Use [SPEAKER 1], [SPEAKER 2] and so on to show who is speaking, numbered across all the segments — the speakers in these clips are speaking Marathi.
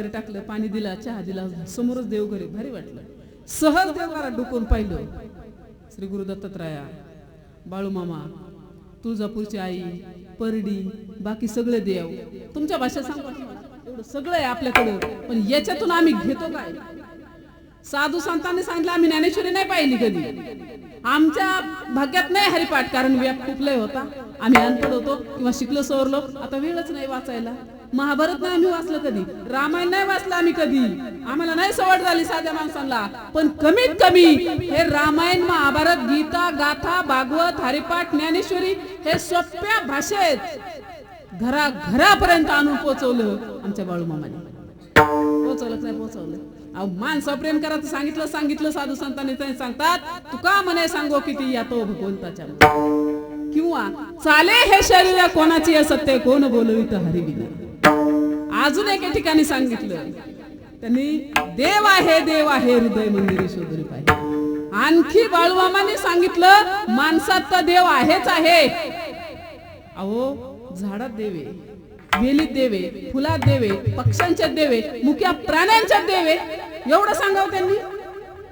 [SPEAKER 1] घरी टाकलं पाणी दिला चहा दिला समोरच देवघरी भारी वाटलं. सहज देवघरात डुकून पाहिलं. श्री गुरु दत्तात्रया बाळूमामा तुळजापूरची आई परडी बाकी सगळे देव. तुमच्या भाषेत सांगा एवढं सगळं आहे आपल्याकडं. पण याच्यातून आम्ही घेतो काय? साधू संतांनी सांगितलं आम्ही ज्ञानेश्वरी नाही पाहिली कधी. आमच्या भाग्यात नाही हरिपाठ कारण व्याप खूप लय होता. आम्ही अनपड होतो किंवा शिकलो सवरलो. आता वेळच नाही वाचायला. महाभारत नाही आम्ही वाचलं कधी? रामायण नाही वाचलं आम्ही कधी? आम्हाला नाही सवड झाली साध्या माणसांना. पण कमीत कमी हे रामायण महाभारत गीता गाथा भागवत हरिपाठ ज्ञानेश्वरी हे सोप्या भाषेत घरा घरापर्यंत आणून पोहोचवलं आमच्या बाळूमामाने. पोहोचवलंच नाही पोहोचवलं अहो माणसं प्रेम करायचं सांगितलं सांगितलं साधू संतांनी ते सांगतात. तुका म्हणे सांगो किती या तो भगवंताच्या किंवा चाले हे शरीर कोणाची सत्य कोण बोलवित हरिविना. अजून एका ठिकाणी सांगितलं. त्यांनी देव आहे देव आहे हृदय मंदिरी शोधरी पाहिजे आणखी बाळूमामाने सांगितलं माणसात तर देव आहेच आहे. अहो झाडात देवे वेलीत देवे फुलात देवे पक्ष्यांच्या देवे मुक्या प्राण्यांच्या देवे एवढं सांगावं त्यांनी.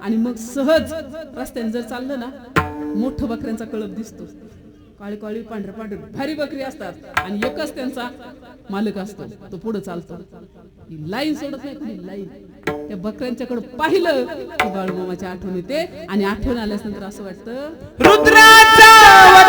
[SPEAKER 1] आणि मग सहज रस्त्याने जर चाललं ना मोठं बकऱ्यांचा कळप दिसतो. काळी काळी पांढरे पांढरे भारी बकरी असतात. आणि एकच त्यांचा मालक असतो. तो पुढे चालतो. लाईन सोडत नाही कुणी. लाईन. त्या बकऱ्यांच्याकडे पाहिलं की बाळूमामाची आठवण येते आणि आठवण आल्यानंतर असं वाटतं
[SPEAKER 2] रुद्राचा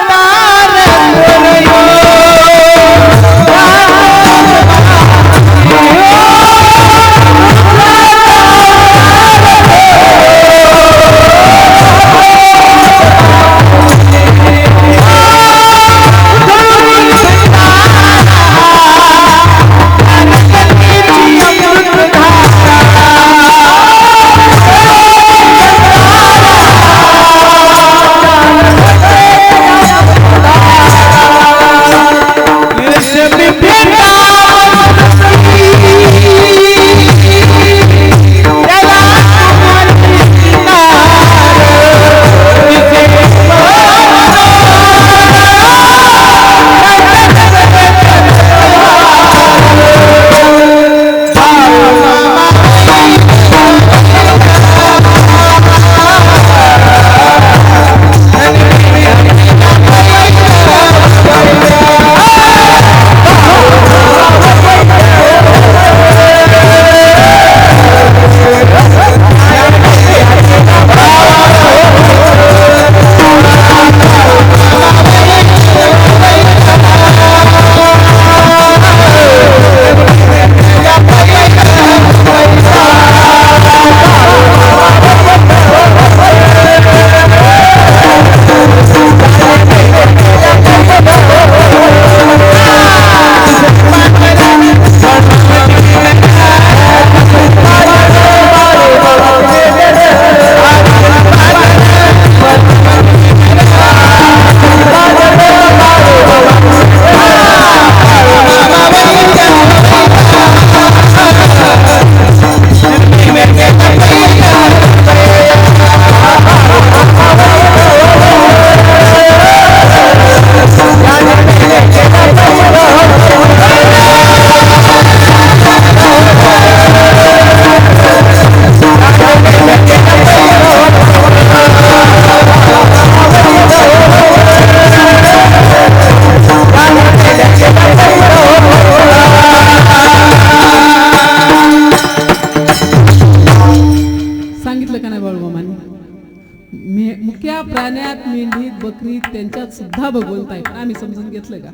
[SPEAKER 1] त्यांच्यात भगवंत आहे आम्ही समजून घेतलं का?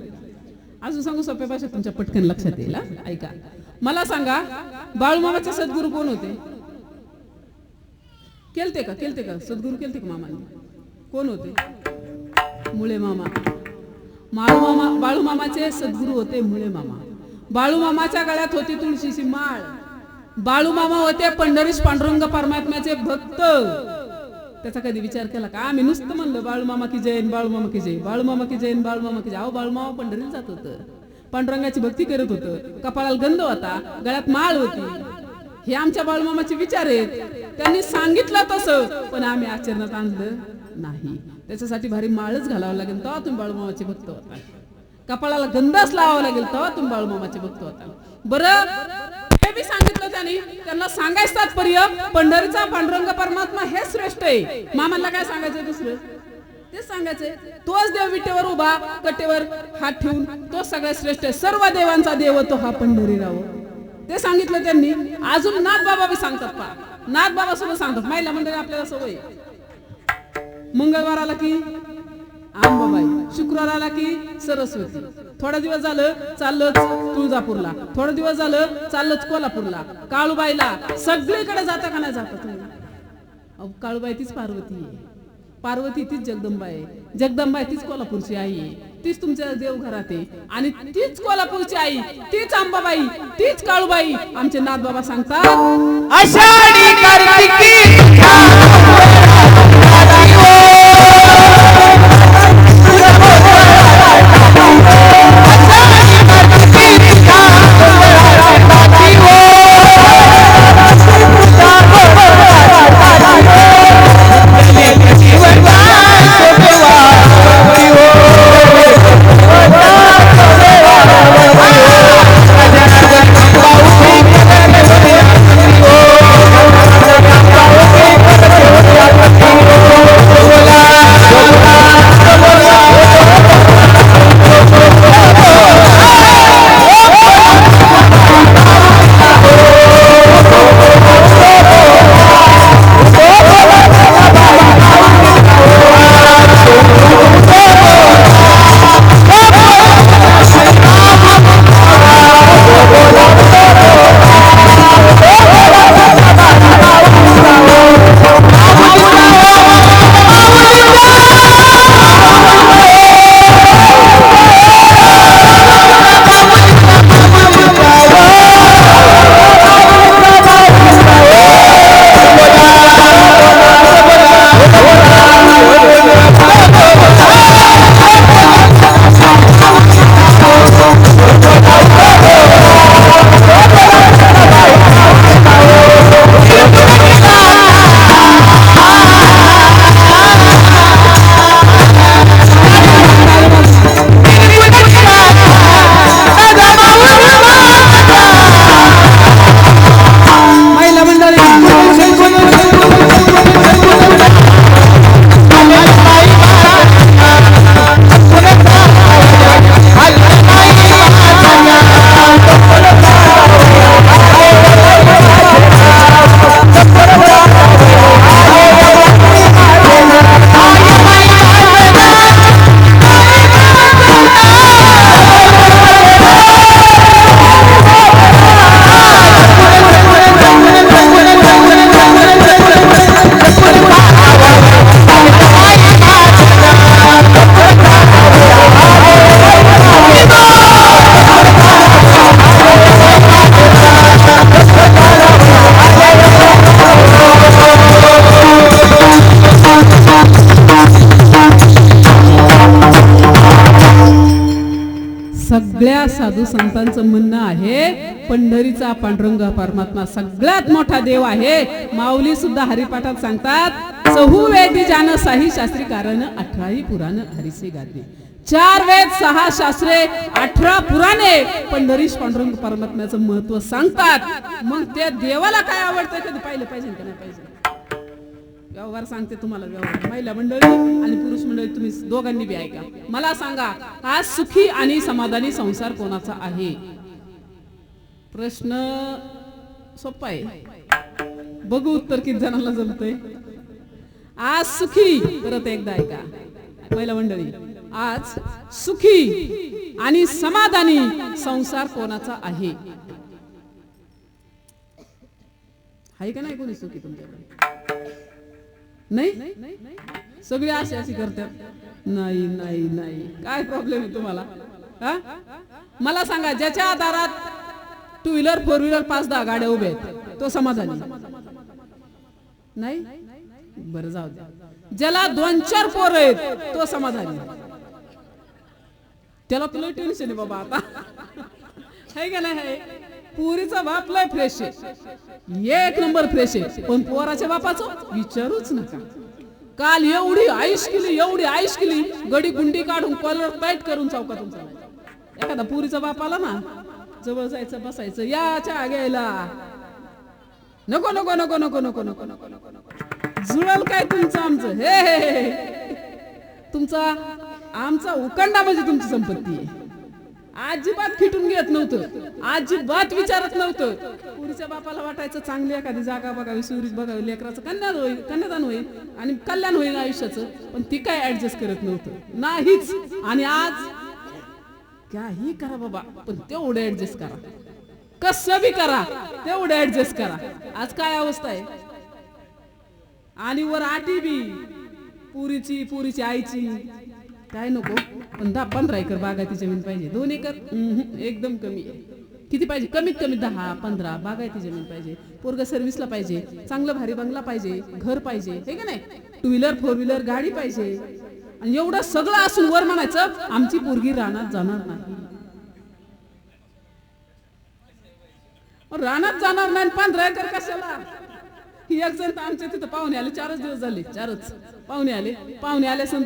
[SPEAKER 1] अजून सांगू सोप्या भाषा तुमच्या पटकन लक्षात येईल ऐका. मला सांगा बाळूमामाचे सद्गुरू कोण होते? केलते का? केलते का? सद्गुरू केलते का मामाने? कोण होते? मुळे मामा. माळूमामा बाळूमामाचे सद्गुरू होते मुळे मामा. बाळूमामाच्या गळ्यात होती तुळशीची माळ. बाळूमामा होते पंढरीश पांडुरंग परमात्म्याचे भक्त. त्याचा कधी विचार केला का? आम्ही नुसतं म्हणलं बाळूमामा की जैन बाळूमामा की जय. बाळूमामा की जैन बाळूमामा की जय. अहो बाळूमामा पंढरीला जात होतं. पांडुरंगाची भक्ती करत होतं. कपाळाला गंध होता. गळ्यात माळ होती. हे आमच्या बाळूमामाचे विचार आहेत. त्यांनी सांगितलं तसं पण आम्ही आचरणात आणलं नाही. त्याच्यासाठी भारी माळच घालावं लागेल. तेव्हा तुम्ही बाळूमामाचे भक्त होता. कपाळाला गंधाच लावावा लागेल तेव्हा तुम्ही बाळूमामाचे भक्त होता. बरं हे बी सांगितलं त्यांनी. त्यांना सांगायचं तात्पर्य पंढरीचा पांडुरंग परमात्मा हे श्रेष्ठ आहे. मामाला काय सांगायचं दुसरं? तेच सांगायचंय तोच देव विटेवर उभा कटेवर हात ठेवून तो सगळ्यात श्रेष्ठ आहे. सर्व देवांचा देव तो हा पंढरीराव. ते सांगितलं त्यांनी. अजून नाथ बाबा बी सांगतात पा नाथ बाबा सुद्धा सांगतात. महिला मंडळी आपल्याला सवय मंगळवार आला की आंबाबाई शुक्रवार आला की सरस्वती. थोडा दिवस झालं चाललंच तुळजापूरला. थोडा दिवस झालं चाललंच कोल्हापूरला. काळूबाईला सगळीकडे जाता का नाही जाता तुम्ही? अहो, काळूबाई तीच पार्वती आहे. पार्वती तीच जगदंबा आहे. जगदंबा तीच कोल्हापूरची आई आहे. तीच तुमच्या देवघरात आहे. आणि तीच कोल्हापूरची आई तीच अंबाबाई तीच काळूबाई आमचे नाथबाबा सांगतात
[SPEAKER 2] आषाढी कार्तिकी!
[SPEAKER 1] सगळ्या साधू संतांचं म्हणणं आहे पंढरीचा पांडुरंग परमात्मा सगळ्यात मोठा देव आहे. माऊली सुद्धा हरिपाठात सांगतात चहू वेदी जान साही शास्त्री कारण अठराही पुराण हरिसे गाते. चार वेद सहा शास्त्रे अठरा पुराणे पंढरीश पांडुरंग परमात्म्याचं महत्त्व सांगतात. मग त्या देवाला काय आवडतं? कधी पाहिलं पाहिजे का नाही पाहिजे? व्यवहार सांगते तुम्हाला व्यवहार. महिला मंडळी आणि पुरुष मंडळी तुम्ही दोघांनी बी ऐका. मला सांगा आज सुखी आणि समाधानी संसार कोणाचा आहे? प्रश्न सोपा आहे. बघू उत्तर किती जणांना जमतंय. आज सुखी परत एकदा ऐका. महिला मंडळी आज सुखी आणि समाधानी संसार कोणाचा आहे? आहे का नाही कोणी सुखी तुमच्याकडे? नाही? सगळे अशी अशी करतात. नाही नाही नाही. काय प्रॉब्लेम आहे तुम्हाला? हा? मला सांगा ज्याच्या दारात टू व्हीलर फोर व्हीलर पाच दहा गाड्या उभ्या आहेत तो समाधानी नाही? बरं जाऊ द्या ज्याला दोन चार पोर आहेत तो समाधानी त्याला तुला टेन्शन आहे बाबा आता. है का नाही? पुरीचा बाप लय फ्रेश आहे. एक नंबर फ्रेश आहे. पण पोराच्या बापाचं विचारूच नका. काल एवढी आईश केली एवढी आईश केली गडी गुंडी काढून कॉलर टाईट करून चौकातून चालायचं एखादा पुरीचा बाप आला ना जवळ जायचं बसायचं या चहा घ्यायला नको नको नको नको नको नको नको नको नको. जुळल काय तुमचं आमचं? हे हे हे. तुमचा आमचा उकंडा म्हणजे तुमची संपत्ती आहे. अजिबात फिटून घेत नव्हतं. अजिबात विचारत नव्हतं. पुरीच्या बापाला वाटायचं चांगली एखादी जागा बघावी सुरीत बघावी लेकराचं कन्यादान होईल कन्यादान होईल आणि कल्याण होईल आयुष्याचं. पण ती काय ऍडजस्ट करत नव्हतं. नाहीच. आणि आज काही करा बाबा पण तेवढं ऍडजस्ट करा. कसं बी करा तेवढं ऍडजस्ट करा. आज काय अवस्था आहे? आणि वर आटी बी पुरीची पुरीची आईची. काय नको? पण दहा पंधरा एकर बागायती जमीन पाहिजे. दोन एकर? एकदम कमी. आहे किती पाहिजे? कमीत कमी दहा पंधरा बागायती जमीन पाहिजे. पोरग सर्व्हिसला पाहिजे. चांगलं भारी बंगला पाहिजे. घर पाहिजे. हे का नाही? टू व्हीलर फोर व्हीलर गाडी पाहिजे. आणि एवढं सगळं असून वर म्हणायचं आमची पोरगी रानात जाणार नाही. रानात जाणार नाही आणि पंधरा एकर कशाला? ही एक जण आमच्या तिथं पाहुणे आले. चारच दिवस झाले. चारच. पाहुणे आले. पाहुणे आले संत